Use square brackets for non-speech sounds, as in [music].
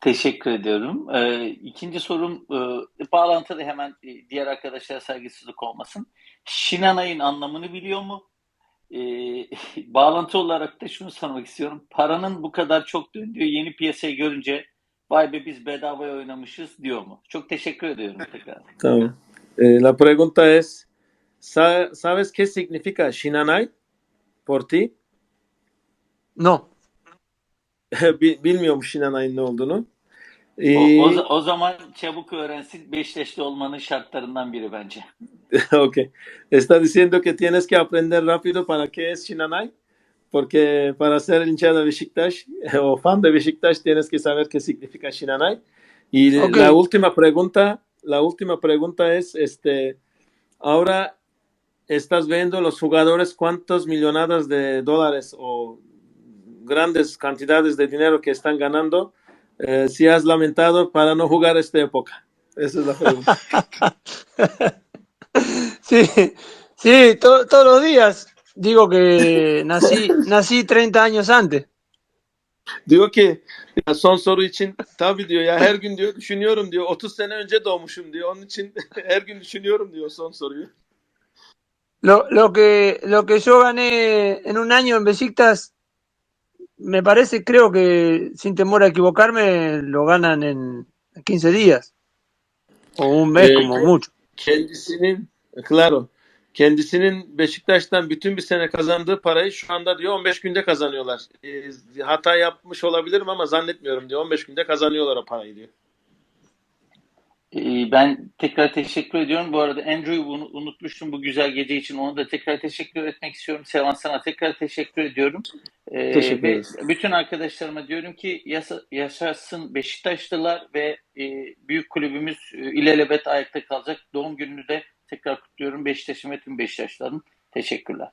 Teşekkür ediyorum. Ee, ikinci sorum e, bağlantılı hemen e, diğer arkadaşlara saygısızlık olmasın. Şinanay'ın anlamını biliyor mu? Ee, [laughs] bağlantı olarak da şunu sormak istiyorum. Paranın bu kadar çok döndüğü yeni piyasayı görünce vay be biz bedavaya oynamışız diyor mu? Çok teşekkür ediyorum tekrar. [laughs] Tamam. Eh, la pregunta es, ¿sa- ¿sabes qué significa Shinanai por ti? No. [laughs] Bi- Bilmiyormuş ne olduğunu. O, Y- o, o zaman çabuk öğrensin. Beşiktaşlı olmanın şartlarından biri bence. [laughs] ok. Está diciendo que tienes que aprender rápido para qué es Shinanai, porque para ser hincha de Beşiktaş [laughs] o fan de Beşiktaş tienes que saber qué significa Shinanai. Y Ok. la última pregunta, la última pregunta es, este, ahora estás viendo los jugadores cuántas millonadas de dólares o grandes cantidades de dinero que están ganando, eh, si has lamentado para no jugar esta época. Esa es la pregunta. [laughs] Sí, sí, to- todos los días digo que nací, nací 30 años antes. Diyor ki ya son soru için tabii diyor ya her gün diyor düşünüyorum diyor 30 sene önce doğmuşum diyor onun için [laughs] her gün düşünüyorum diyor son soruyu. Lo, lo que, lo que yo gané en un año en Besiktas, me parece, creo que sin temor a equivocarme, lo ganan en 15 días. O un mes Eh, como mucho. Kendisinin claro kendisinin Beşiktaş'tan bütün bir sene kazandığı parayı şu anda diyor 15 günde kazanıyorlar. E, hata yapmış olabilirim ama zannetmiyorum diyor 15 günde kazanıyorlar o parayı diyor. Ee, Ben tekrar teşekkür ediyorum. Bu arada Andrew'u unutmuştum bu güzel gece için. Onu da tekrar teşekkür etmek istiyorum. Sevan sana tekrar teşekkür ediyorum. Ee, Teşekkür ederiz. bütün arkadaşlarıma diyorum ki yasa, yaşasın Beşiktaşlılar ve e, büyük kulübümüz e, ilelebet ayakta kalacak. Doğum gününü de tekrar kutluyorum Beşiktaş'ın ve tüm Beşiktaşlıların. Teşekkürler.